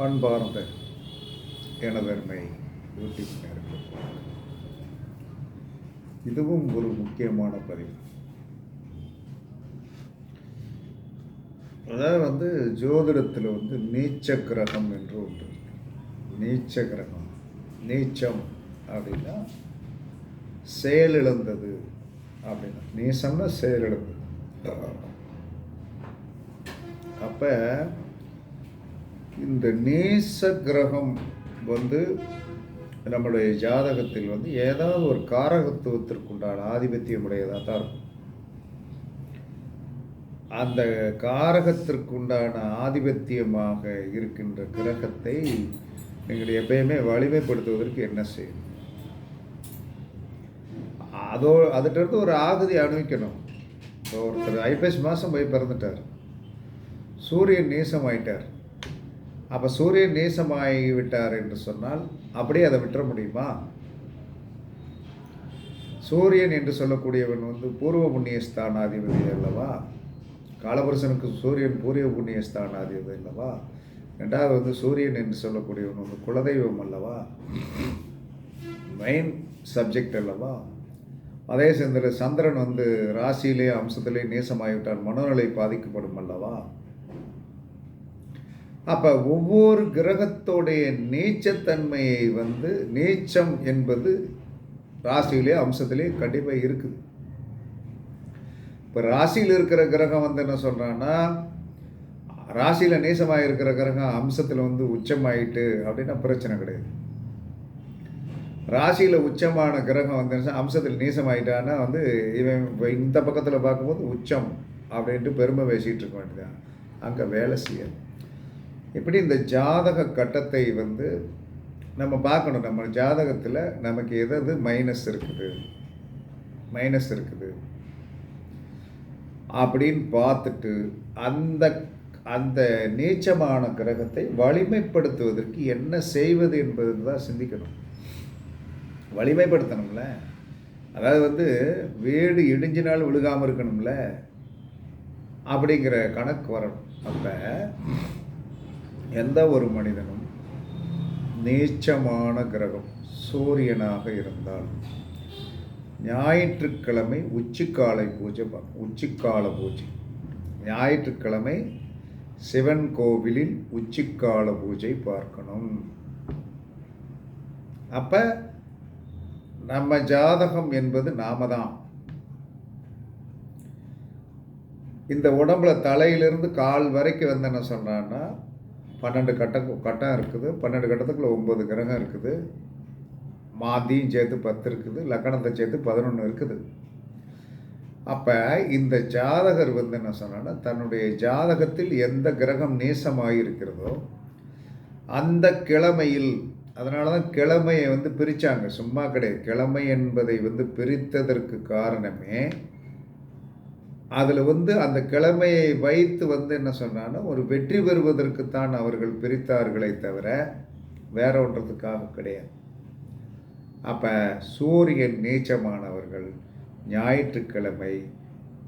பண்பார்ந்த எனதன்மை YouTube நேர்களுக்கு இதுவும் ஒரு முக்கியமான பதிவு. அதாவது வந்து ஜோதிடத்தில் வந்து நீச்ச கிரகம் என்று ஒன்று நீச்ச கிரகம் நீச்சம் அப்படின்னா செயலிழந்தது அப்படின்னா நீசம்னா செயலிழந்தது அப்போ இந்த நேச கிரகம் வந்து நம்முடைய ஜாதகத்தில் வந்து ஏதாவது ஒரு காரகத்துவத்திற்குண்டான ஆதிபத்தியம் உடையதாக தான் இருக்கும். அந்த காரகத்திற்குண்டான ஆதிபத்தியமாக இருக்கின்ற கிரகத்தை நீங்கள் எப்பயுமே வலிமைப்படுத்துவதற்கு என்ன செய்யணும்? அதோ அதுகிட்ட ஒரு ஆகுதி அனுபவிக்கணும் இப்போ ஒருத்தர் ஐப்பசி மாதம் போய் பிறந்துட்டார். சூரியன் நீசமாயிட்டார். அப்போ சூரியன் நீசமாகி விட்டார் என்று சொன்னால் அப்படியே அதை விட்டுற முடியுமா? சூரியன் என்று சொல்லக்கூடியவன் வந்து பூர்வ புண்ணிய ஸ்தானாதிபதி அல்லவா? காலபுருஷனுக்கு சூரியன் பூர்வ புண்ணிய ஸ்தானாதிபதி அல்லவா? ரெண்டாவது வந்து சூரியன் என்று சொல்லக்கூடியவன் வந்து குலதெய்வம் அல்லவா? மெயின் சப்ஜெக்ட் அல்லவா? அதே சேர்ந்த சந்திரன் வந்து ராசியிலே அம்சத்திலே நேசமாகிவிட்டான் மனநிலை பாதிக்கப்படும் அல்லவா? அப்போ ஒவ்வொரு கிரகத்தோடைய நீச்சத்தன்மையை வந்து நீச்சம் என்பது ராசியிலே அம்சத்திலே கண்டிப்பாக இருக்குது. இப்போ ராசியில் இருக்கிற கிரகம் வந்து என்ன சொல்கிறான்னா ராசியில் நேசமாக இருக்கிற கிரகம் அம்சத்தில் வந்து உச்சமாயிட்டு அப்படின்னா பிரச்சனை கிடையாது. ராசியில் உச்சமான கிரகம் வந்து அம்சத்தில் நீசமாயிட்டான்னா வந்து இவன் இப்போ இந்த பக்கத்தில் பார்க்கும்போது உச்சம் அப்படின்ட்டு பெருமை பேசிகிட்டு இருக்க வேண்டியதான் அங்கே வேலை செய்யாது. இப்படி இந்த ஜாதக கட்டத்தை வந்து நம்ம பார்க்கணும்? நம்ம ஜாதகத்தில் நமக்கு எதாவது மைனஸ் இருக்குது? மைனஸ் இருக்குது. அப்படின்னு பார்த்துட்டு அந்த அந்த நீச்சமான கிரகத்தை வலிமைப்படுத்துவதற்கு என்ன செய்வது என்பது தான் சிந்திக்கணும். வலிமைப்படுத்தணும்ல. அதாவது வந்து வீடு இடிஞ்சினால் விழுகாமல் இருக்கணும்ல. அப்படிங்கிற கணக்கு வரணும். அப்போ எந்த ஒரு மனிதனும் நீச்சமான கிரகம் சூரியனாக இருந்தால் ஞாயிற்றுக்கிழமை உச்சிக்காலை பூஜை உச்சிக்கால பூஜை. ஞாயிற்றுக்கிழமை சிவன் கோவிலில் உச்சிக்கால பூஜை பார்க்கணும். அப்போ நம்ம ஜாதகம் என்பது நாம தான். இந்த உடம்புல தலையிலிருந்து கால் வரைக்கும் வந்து என்ன சொல்கிறான்னா பன்னெண்டு கட்ட கட்டம் இருக்குது. பன்னெண்டு கட்டத்துக்குள்ள ஒம்பது கிரகம் இருக்குது. மாதியும் சேர்த்து பத்து இருக்குது. லக்கணத்தை சேர்த்து பதினொன்று இருக்குது. அப்போ இந்த ஜாதகர் வந்து என்ன சொன்னான்னா தன்னுடைய ஜாதகத்தில் எந்த கிரகம் நேசமாக இருக்கிறதோ அந்த கிழமையில் அதனால தான் கிழமையை வந்து பிரித்தாங்க சும்மா கிடையாது. கிழமை என்பதை வந்து பிரித்ததற்கு காரணமே அதில் வந்து அந்த கிழமையை வைத்து வந்து என்ன சொன்னான்னா ஒரு வெற்றி பெறுவதற்குத்தான் அவர்கள் பிரித்தார்களே தவிர வேற ஒன்றதுக்காக கிடையாது. அப்போ சூரியன் நீச்சமானவர்கள் ஞாயிற்றுக்கிழமை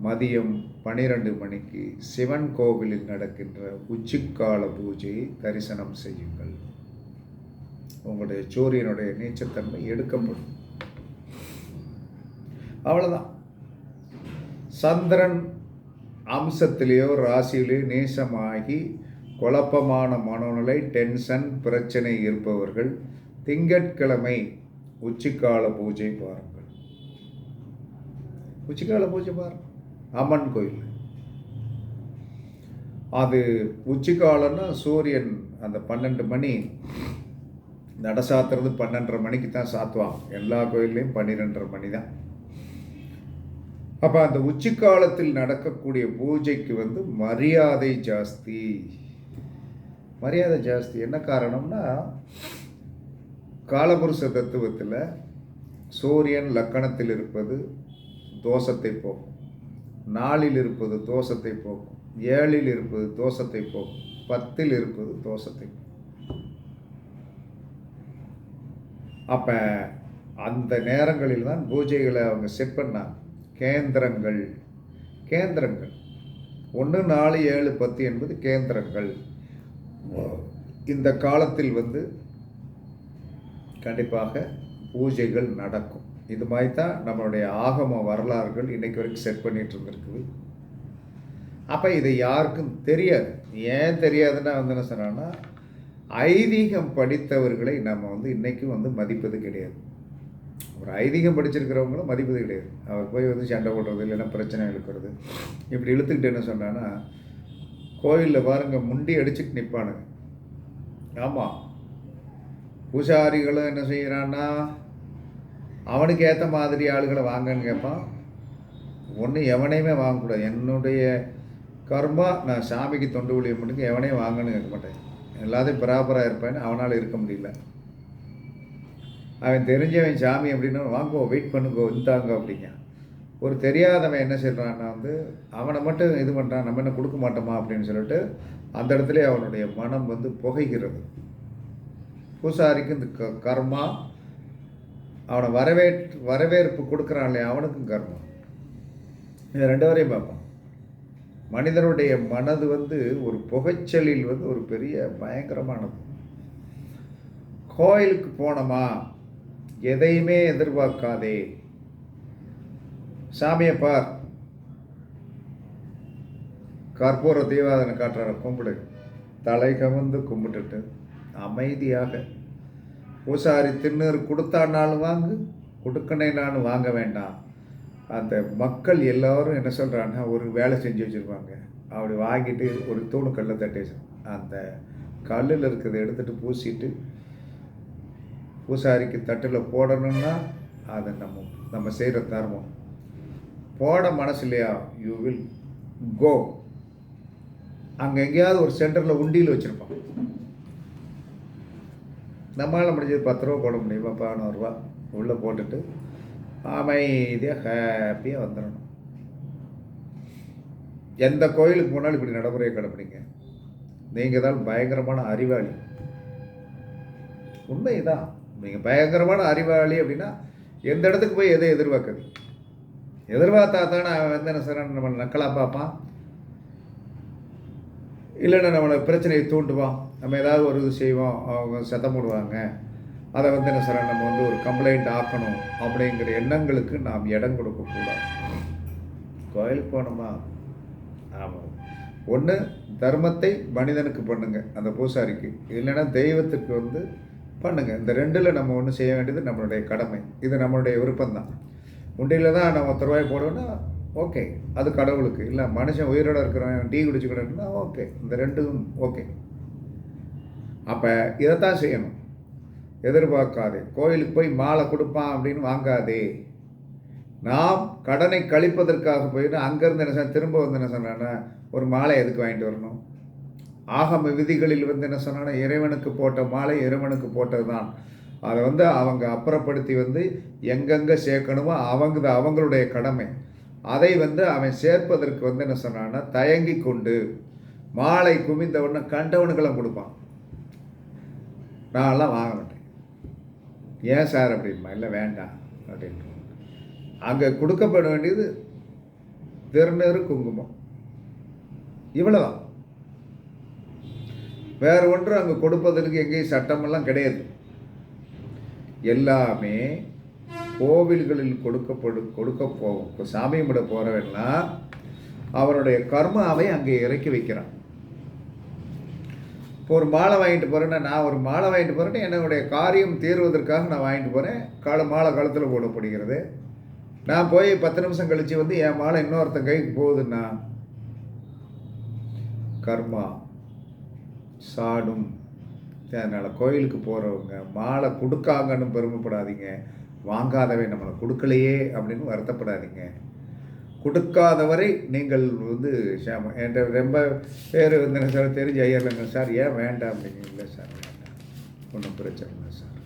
மதியம் பனிரெண்டு மணிக்கு சிவன் கோவிலில் நடக்கின்ற உச்சிக்கால பூஜையை தரிசனம் செய்யுங்கள். உங்களுடைய சூரியனுடைய நீச்சத்தன்மை எடுக்கப்படும். அவ்வளோதான் சந்திரன் அம்சத்திலேயோ ராசியிலேயோ நேசமாகி குழப்பமான மனநிலை டென்ஷன் பிரச்சனை இருப்பவர்கள் திங்கட்கிழமை உச்சிக்கால பூஜை பாருங்கள். உச்சிக்கால பூஜை பாருங்கள் அம்மன் கோயில். அது உச்சிக்காலன்னா சூரியன் அந்த பன்னெண்டு மணி நட சாத்துறது பன்னெண்டரை மணிக்கு தான் சாத்துவான். எல்லா கோயில்லையும் பன்னிரெண்டரை மணி தான் அப்போ அந்த உச்சி காலத்தில் நடக்கக்கூடிய பூஜைக்கு வந்து மரியாதை ஜாஸ்தி. மரியாதை ஜாஸ்தி. என்ன காரணம்னா காலபுருஷ தத்துவத்தில் சூரியன் லக்கணத்தில் இருப்பது தோஷத்தை போக்கும். நாளில் இருப்பது தோஷத்தை போக்கும். ஏழில் இருப்பது தோஷத்தை போக்கும். பத்தில் இருப்பது தோஷத்தை போக்கும். அப்போ அந்த நேரங்களில் தான் பூஜைகளை அவங்க செட் பண்ணாங்க. கேந்திரங்கள். கேந்திரங்கள். ஒன்று நாலு ஏழு பத்து என்பது கேந்திரங்கள். இந்த காலத்தில் வந்து கண்டிப்பாக பூஜைகள் நடக்கும். இது மாதிரி தான் நம்மளுடைய ஆகம வரலாறுகள் இன்றைக்கு வரைக்கும் செட் பண்ணிகிட்டு இருந்திருக்குது. அப்போ இது யாருக்கும் தெரியாது. ஏன் தெரியாதுன்னா வந்து என்ன சொன்னான்னா ஐதீகம் படித்தவர்களை நம்ம வந்து இன்றைக்கும் வந்து மதிப்பது கிடையாது. ஒரு ஐதீகம் படிச்சிருக்கிறவங்களும் மதிப்பது கிடையாது அவர் போய் வந்து சண்டை போடுறது இல்லைன்னா பிரச்சனை இழுக்கிறது இப்படி இழுத்துக்கிட்டு என்ன சொன்னான்னா கோயிலில் பாருங்க முண்டி அடிச்சுட்டு நிற்பானுங்க ஆமாம் பூசாரிகளும் என்ன செய்கிறான்னா அவனுக்கு ஏற்ற மாதிரி ஆளுகளை வாங்கன்னு கேட்பான் ஒன்று எவனையுமே வாங்கக்கூடாது. என்னுடைய கர்மா நான் சாமிக்கு தொண்டு ஊழியம் பண்ணுங்க எவனையும் வாங்கன்னு கேட்க மாட்டேன். எல்லாத்தையும் பராபராக இருப்பேன்னு அவனால் இருக்க முடியல. அவன் தெரிஞ்சவன் சாமி அப்படின்னா வாங்கோ வெயிட் பண்ணுங்கோ இந்தாங்க அப்படிங்க. ஒரு தெரியாதவன் என்ன செய்கிறான்னா வந்து அவனை மட்டும் இது பண்ணுறான் நம்ம என்ன கொடுக்க மாட்டோமா அப்படின்னு சொல்லிட்டு அந்த இடத்துல அவனுடைய மனம் வந்து புகைகிறது. பூசாரிக்கு இந்த க கர்மா அவனை வரவே வரவேற்பு கொடுக்குறான் இல்லையா அவனுக்கும் கர்மா. இது ரெண்டு வரையும் பார்ப்போம். மனிதனுடைய மனது வந்து ஒரு புகைச்சலில் வந்து ஒரு பெரிய பயங்கரமானது. கோயிலுக்கு போனோமா எதையுமே எதிர்பார்க்காதே. சாமியை பார். கற்பூர தீவாதனை காட்டுற கும்பிடு. தலை கவிழ்ந்து கும்பிட்டுட்டு அமைதியாக. பூசாரி திருநீர் கொடுத்தானாலும் வாங்கு கொடுக்கணைனாலும் வாங்க வேண்டாம். அந்த மக்கள் எல்லோரும் என்ன சொல்கிறாங்கன்னா ஒரு வேலை செஞ்சு வச்சுருப்பாங்க. அப்படி வாங்கிட்டு ஒரு தூணு கல்லை தட்டி அந்த கல்லில் இருக்கிறத எடுத்துகிட்டு பூசிட்டு பூசாரிக்கு தட்டில் போடணும்னா அதை நம்ம நம்ம செய்கிற தர்மம். போட மனசு இல்லையா? யூ வில் கோ அங்கே எங்கேயாவது ஒரு சென்டரில் உண்டியில் வச்சுருப்பான் நம்மளால் முடிஞ்சது பத்து ரூபா போட முடியுமா? பதினோருவா உள்ளே போட்டுட்டு அமைதியாக ஹாப்பியாக வந்துடணும் எந்த கோயிலுக்கு போனாலும் இப்படி நடைமுறையை கடைப்பிடிங்க. நீங்கள் தான் பயங்கரமான அறிவாளி. உண்மைதான். நீங்கள் பயங்கரமான அறிவாளி அப்படின்னா எந்த இடத்துக்கு போய் எதை எதிர்பார்க்குது. எதிர்பார்த்தா தானே அவன் வந்து என்ன சார் நம்ம நக்கலாக பார்ப்பான். இல்லைன்னா நம்மளை பிரச்சனையை தூண்டுவான். நம்ம ஏதாவது ஒரு இது செய்வோம். அவங்க சத்தம் போடுவாங்க. அதை வந்து என்ன சார் நம்ம வந்து ஒரு கம்ப்ளைண்ட் ஆக்கணும் அப்படிங்கிற எண்ணங்களுக்கு நாம் இடம் கொடுக்கக்கூடாது கோயிலுக்கு போனோமா ஆமாம் ஒன்று தர்மத்தை மனிதனுக்கு பண்ணுங்க. அந்த பூசாரிக்கு. இல்லைன்னா தெய்வத்துக்கு வந்து பண்ணுங்கள் இந்த ரெண்டில் நம்ம ஒன்று செய்ய வேண்டியது நம்மளுடைய கடமை. இது நம்மளுடைய விருப்பம்தான். உண்டியில் தான் நம்ம ஒருத்தர் ரூபாய் போடுவோன்னா ஓகே அது கடவுளுக்கு. இல்லை மனுஷன் உயிரோட இருக்கிறவன் டீ குடிச்சுக்கிட்டா ஓகே இந்த ரெண்டும் ஓகே அப்போ இதைத்தான் செய்யணும். எதிர்பார்க்காதே. கோயிலுக்கு போய் மாலை கொடுப்பான் அப்படின்னு வாங்காதே. நாம் கடனை கழிப்பதற்காக போயிட்டு அங்கேருந்து என்ன சார் திரும்ப வந்து என்ன சொன்னான்னா ஒரு மாலை எதுக்கு வாங்கிட்டு வரணும்? ஆகம விதிகளில் வந்து என்ன சொன்னான்னா இறைவனுக்கு போட்ட மாலை இறைவனுக்கு போட்டது தான் அதை வந்து அவங்க அப்புறப்படுத்தி வந்து எங்கெங்கே சேர்க்கணுமோ அவங்க அவங்களுடைய கடமை. அதை வந்து அவன் சேர்ப்பதற்கு வந்து என்ன சொன்னான்னா தயங்கி கொண்டு மாலை குமிந்தவொடனே கண்டவனுக்கெல்லாம் கொடுப்பான். நான்லாம் வாங்க மாட்டேன். ஏன் சார் அப்படின்பா இல்லை வேண்டாம் அப்படின்ட்டு. அங்கே கொடுக்கப்பட வேண்டியது திருநீறு குங்குமம். இவ்வளோதான் வேறு ஒன்று அங்கே கொடுப்பதற்கு எங்கேயும் சட்டமெல்லாம் கிடையாது. எல்லாமே கோவில்களில் கொடுக்கப்படும் கொடுக்க போகும் இப்போ சாமி கும்பிட போகிறவன்னா அவருடைய கர்மாவை அங்கே இறக்கி வைக்கிறான். இப்போ ஒரு மாலை வாங்கிட்டு போகிறேன்னா நான் ஒரு மாலை வாங்கிட்டு போகிறேன்னா என்னுடைய காரியம் தீர்வதற்காக நான் வாங்கிட்டு போகிறேன் கால மாலை காலத்தில் போடப்படுகிறது. நான் போய் பத்து நிமிஷம் கழித்து வந்து என் மாலை இன்னொருத்தன் கைக்கு போகுதுன்னா கர்மா சாடும். அதனால் கோயிலுக்கு போகிறவங்க மாலை கொடுக்காங்கன்னு பெருமைப்படாதீங்க. வாங்காதவை நம்மளை கொடுக்கலையே அப்படின்னு வருத்தப்படாதீங்க. கொடுக்காதவரை நீங்கள் வந்து ஷாம என்கிட்ட ரொம்ப பேர் வந்து என்ன சார் தெரிஞ்ச ஐயர்லங்க சார். ஏன் வேண்டாம் அப்படிங்க? இல்லை சார் வேண்டாம். ஒன்றும் பிரச்சனை இல்லை சார்.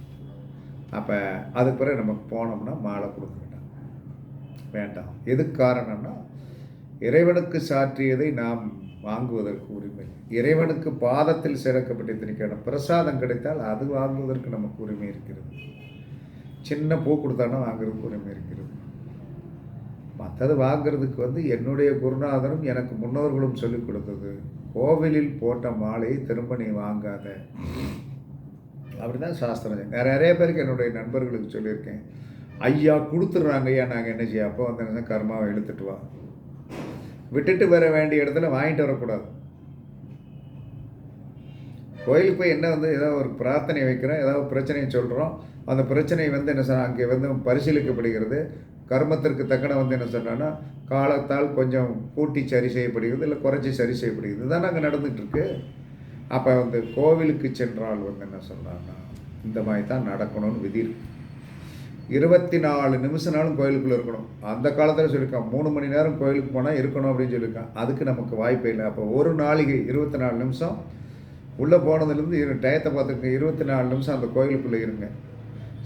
அப்போ அதுக்கு பிறகு நமக்கு போனோம்னா மாலை கொடுக்க வேண்டாம். வேண்டாம். எதுக்கு காரணம்னா இறைவனுக்கு சாற்றியதை நாம் வாங்குவதற்கு உரிமை. இறைவனுக்கு பாதத்தில் சிறக்கப்பட்டிருக்கிற பிரசாதம் கிடைத்தால் அது வாங்குவதற்கு நமக்கு உரிமை இருக்கிறது. சின்ன பூ கொடுத்தானா வாங்குறதுக்கு உரிமை இருக்கிறது. மற்றது வாங்கிறதுக்கு வந்து என்னுடைய குருநாதரும் எனக்கு முன்னோர்களும் சொல்லிக் கொடுத்தது கோவிலில் போட்ட மாலையை திரும்ப நீ வாங்காத. அப்படி தான் சாஸ்திரம் நிறைய பேருக்கு என்னுடைய நண்பர்களுக்கு சொல்லியிருக்கேன். ஐயா கொடுத்துட்றாங்க ஐயா நாங்கள் என்ன செய்ய அப்போ வந்து கர்மாவை இழுத்துட்டு வா. விட்டுட்டு வர வேண்டிய இடத்துல வாங்கிட்டு வரக்கூடாது. கோயிலுக்கு போய் என்ன வந்து ஏதாவது ஒரு பிரார்த்தனை வைக்கிறோம் ஏதாவது பிரச்சனையை சொல்கிறோம் அந்த பிரச்சனை வந்து என்ன சொன்னால் அங்கே வந்து பரிசீலிக்கப்படுகிறது. கர்மத்திற்கு தக்கன வந்து என்ன சொன்னோன்னா காலத்தால் கொஞ்சம் கூட்டி சரி செய்யப்படுகிறது இல்லை குறைச்சி சரி செய்யப்படுகிறது. இதுதான் அங்கே நடந்துகிட்ருக்கு அப்போ வந்து கோவிலுக்கு சென்றால் வந்து என்ன சொன்னான்னா இந்த மாதிரி தான் நடக்கணும்னு விதி இருக்குது இருபத்தி நாலு நிமிஷம் நாளும் கோயிலுக்குள்ளே இருக்கணும். அந்த காலத்தில் சொல்லியிருக்கான் மூணு மணி நேரம் கோயிலுக்கு போனால் இருக்கணும் அப்படின்னு சொல்லியிருக்கான். அதுக்கு நமக்கு வாய்ப்பே இல்லை. அப்போ ஒரு நாளைக்கு இருபத்தி நாலு நிமிஷம் உள்ளே போனதுலேருந்து இரு டயத்தை பார்த்துருங்க இருபத்தி நாலு நிமிஷம் அந்த கோயிலுக்குள்ளே இருங்க.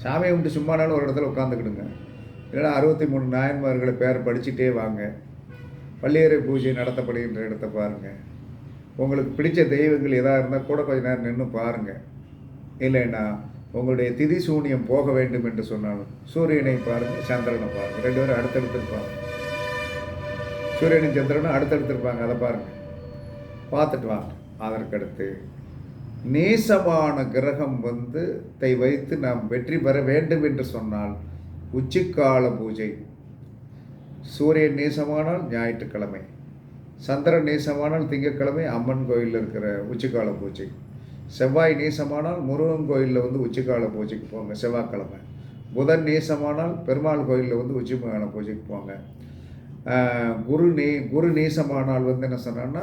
சாமியை விட்டு சும்மானாலும் ஒரு இடத்துல உட்காந்துக்கிடுங்க இல்லைன்னா அறுபத்தி மூணு நாயன்மார்களை பேர் படிச்சுட்டே வாங்க. பள்ளியறை பூஜை நடத்தப்படுகின்ற இடத்த பாருங்கள் உங்களுக்கு பிடித்த தெய்வங்கள் எதாக இருந்தால் கூட கொஞ்ச நேரம் நின்று பாருங்கள் இல்லைன்னா உங்களுடைய திதி சூனியம் போக வேண்டும் என்று சொன்னாலும் சூரியனை பாருங்கள் சந்திரனை பாருங்கள் ரெண்டு பேரும் அடுத்தடுத்து இருப்பாங்க. சூரியனும் சந்திரனும் அடுத்தடுத்திருப்பாங்க அதை பாருங்கள் பார்த்துட்டு வாங்க. அதற்கடுத்து நேசமான கிரகம் வந்து தை வைத்து நாம் வெற்றி பெற வேண்டும் என்று சொன்னால் உச்சிக்கால பூஜை. சூரியன் நேசமானால் ஞாயிற்றுக்கிழமை. சந்திரன் நேசமானால் திங்கட்கிழமை அம்மன் கோயிலில் இருக்கிற உச்சிக்கால பூஜை. செவ்வாய் நேசமானால் முருகன் கோயிலில் வந்து உச்சிக்கால பூஜைக்கு போங்க செவ்வாய்க்கிழமை. புதன் நேசமானால் பெருமாள் கோயிலில் வந்து உச்சிக்கால பூஜைக்கு போங்க. குரு நே குரு நேசமானால் வந்து என்ன சொன்னான்னா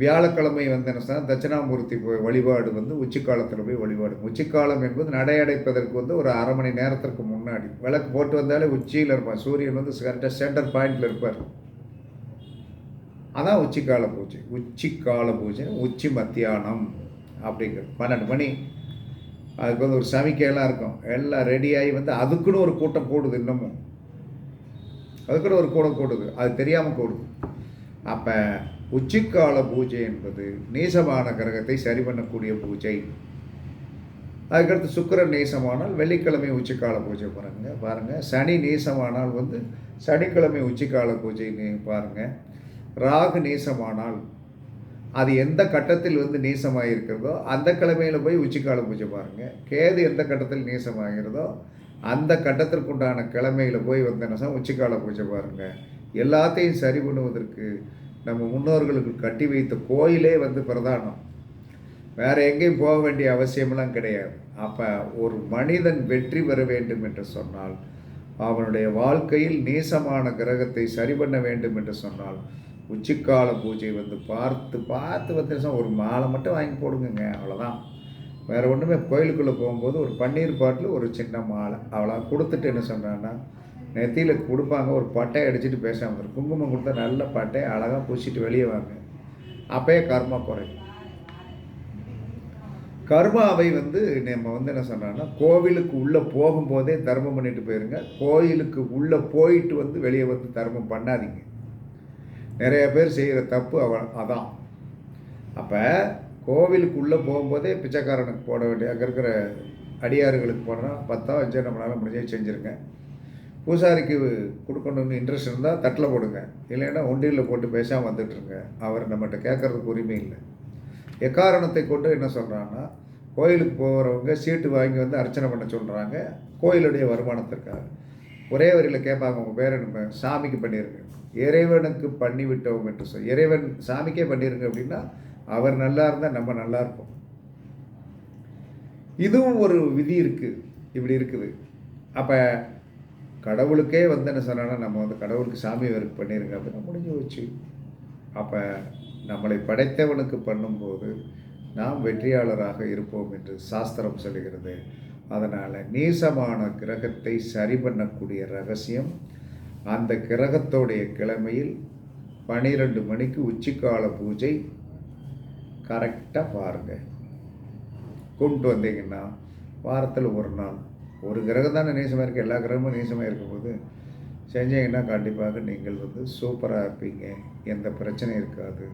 வியாழக்கிழமை வந்து என்ன சொன்னால் தட்சிணாமூர்த்தி போய் வழிபாடு வந்து உச்சிக்காலத்தில் போய் வழிபாடு. உச்சிக்காலம் என்பது நடையடைப்பதற்கு வந்து ஒரு அரை மணி நேரத்திற்கு முன்னாடி. விளக்கு போட்டு வந்தாலே உச்சியில் இருப்பான் சூரியன் வந்து கரெக்டாக சென்டர் பாயிண்டில் இருப்பார். அதான் உச்சிக்கால பூஜை. உச்சிக்கால பூஜை உச்சி மத்தியானம். அப்படிங்கிறது பன்னெண்டு மணி. அதுக்கு வந்து ஒரு சமிக்கையெல்லாம் இருக்கும். எல்லாம் ரெடியாகி வந்து அதுக்குன்னு ஒரு கூட்டம் கூடுது இன்னமும். அதுக்குன்னு ஒரு கூட்டம் கூடுது அது தெரியாமல் கூடுது அப்போ உச்சிக்கால பூஜை என்பது நீசமான கிரகத்தை சரி பண்ணக்கூடிய பூஜை. அதுக்கடுத்து சுக்கரன் நீசமானால் வெள்ளிக்கிழமை உச்சிக்கால பூஜை பாருங்கள் பாருங்கள் சனி நீசமானால் வந்து சனிக்கிழமை உச்சிக்கால பூஜைன்னு பாருங்கள் ராகு நீசமானால் அது எந்த கட்டத்தில் வந்து நீசமாக இருக்கிறதோ அந்த கிழமையில் போய் உச்சிக்கால பூஜை பாருங்கள் கேது எந்த கட்டத்தில் நீசமாகிறதோ அந்த கட்டத்திற்குண்டான கிழமையில் போய் வந்து என்ன உச்சிக்கால பூஜை பாருங்கள் எல்லாத்தையும் சரி பண்ணுவதற்கு நம்ம முன்னோர்களுக்கு கட்டி வைத்த கோயிலே வந்து பிரதானம். வேறு எங்கேயும் போக வேண்டிய அவசியமெல்லாம் கிடையாது. அப்போ ஒரு மனிதன் வெற்றி பெற வேண்டும் என்று சொன்னால் அவனுடைய வாழ்க்கையில் நீசமான கிரகத்தை சரி பண்ண வேண்டும் என்று சொன்னால் உச்சிக்கால பூஜை வந்து பார்த்து பார்த்து வந்து ஒரு மாலை மட்டும் வாங்கி போடுங்கங்க அவ்வளோதான் வேறு ஒன்றுமே கோயிலுக்குள்ளே போகும்போது ஒரு பன்னீர் பாட்டில் ஒரு சின்ன மாலை. அவ்வளோ கொடுத்துட்டு என்ன சொன்னான்னா நெத்தியில் கொடுப்பாங்க ஒரு பட்டையை அடிச்சுட்டு பேசாமல் வந்துடும் குங்குமம் கொடுத்தா நல்ல பட்டையை அழகாக பூசிட்டு வெளியே வாங்க. அப்பயே கர்மா குறையும். கர்மாவை வந்து நம்ம வந்து என்ன சொல்கிறோன்னா கோவிலுக்கு உள்ளே போகும்போதே தர்மம் பண்ணிட்டு போயிருங்க. கோயிலுக்கு உள்ளே போயிட்டு வந்து வெளியே வந்து தர்மம் பண்ணாதீங்க. நிறைய பேர் செய்கிற தப்பு அவ அதான். அப்போ கோவிலுக்குள்ளே போகும்போதே பிச்சைக்காரனுக்கு போட வேண்டிய அங்கே இருக்கிற அடியாறுகளுக்கு போனால் பத்தா அஞ்சோ நம்மளால் முடிஞ்சே செஞ்சுருக்கேன் பூசாரிக்கு கொடுக்கணும்னு இன்ட்ரெஸ்ட் இருந்தால் தட்டில் போடுங்க. இல்லைன்னா ஒண்டியில் போட்டு பேசாமல் வந்துட்டுருங்க. அவர் நம்மகிட்ட கேட்குறதுக்கு உரிமை இல்லை. எக்காரணத்தை கொண்டு என்ன சொல்கிறான்னா கோயிலுக்கு போகிறவங்க சீட்டு வாங்கி வந்து அர்ச்சனை பண்ண சொல்கிறாங்க கோயிலுடைய வருமானத்திற்காக. ஒரே வரியில் கேட்பாங்க உங்கள் பேர் என்ன சாமிக்கு பண்ணியிருக்கேன். இறைவனுக்கு பண்ணிவிட்டோம் என்று சொல் இறைவன் சாமிக்கே பண்ணிருங்க அப்படின்னா அவர் நல்லா இருந்தால் நம்ம நல்லா இருப்போம். இதுவும் ஒரு விதி இருக்குது இப்படி இருக்குது. அப்போ கடவுளுக்கே வந்து என்ன சொன்னா நம்ம வந்து கடவுளுக்கு சாமி வருக்கு பண்ணிருங்க அப்படின்னா முடிஞ்சு வச்சு அப்போ நம்மளை படைத்தவனுக்கு பண்ணும்போது நாம் வெற்றியாளராக இருப்போம் என்று சாஸ்திரம் சொல்லுகிறது. அதனால் நீசமான கிரகத்தை சரி பண்ணக்கூடிய ரகசியம் அந்த கிரகத்தோடைய கிழமையில் பன்னிரெண்டு மணிக்கு உச்சிக்கால பூஜை கரெக்டாக பாருங்கள் கொண்டு வந்தீங்கன்னா வாரத்தில் ஒரு நாள். ஒரு கிரகம் தானே நேசமாக இருக்குது எல்லா கிரகமும் நேசமாக இருக்கும்போது செஞ்சீங்கன்னா கண்டிப்பாக நீங்கள் வந்து சூப்பராக இருப்பீங்க. எந்த பிரச்சனையும் இருக்காது.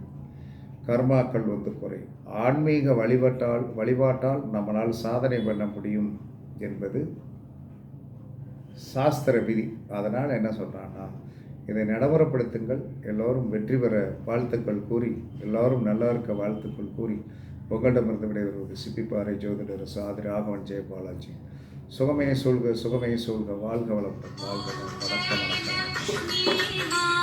கர்மாக்கள் வந்து குறையும். ஆன்மீக வழிபாட்டால் வழிபாட்டால் நம்மளால் சாதனை பண்ண முடியும் என்பது சாஸ்திர விதி. அதனால் என்ன சொல்கிறான்னா இதை நடைமுறைப்படுத்துங்கள். எல்லோரும் வெற்றி பெற வாழ்த்துக்கள் கூறி எல்லோரும் நல்லா இருக்க வாழ்த்துக்கள் கூறி உங்களிடமிருந்து விடைபெறுவது சிப்பிப்பாறை ஜோதிடர் சாதி ராகவன் ஜெயபாலாஜி சுகமே சொல்க சுகமே சொல்க வாழ்க வளப்பன் வாழ்க வளம். வணக்கம் வணக்கம்.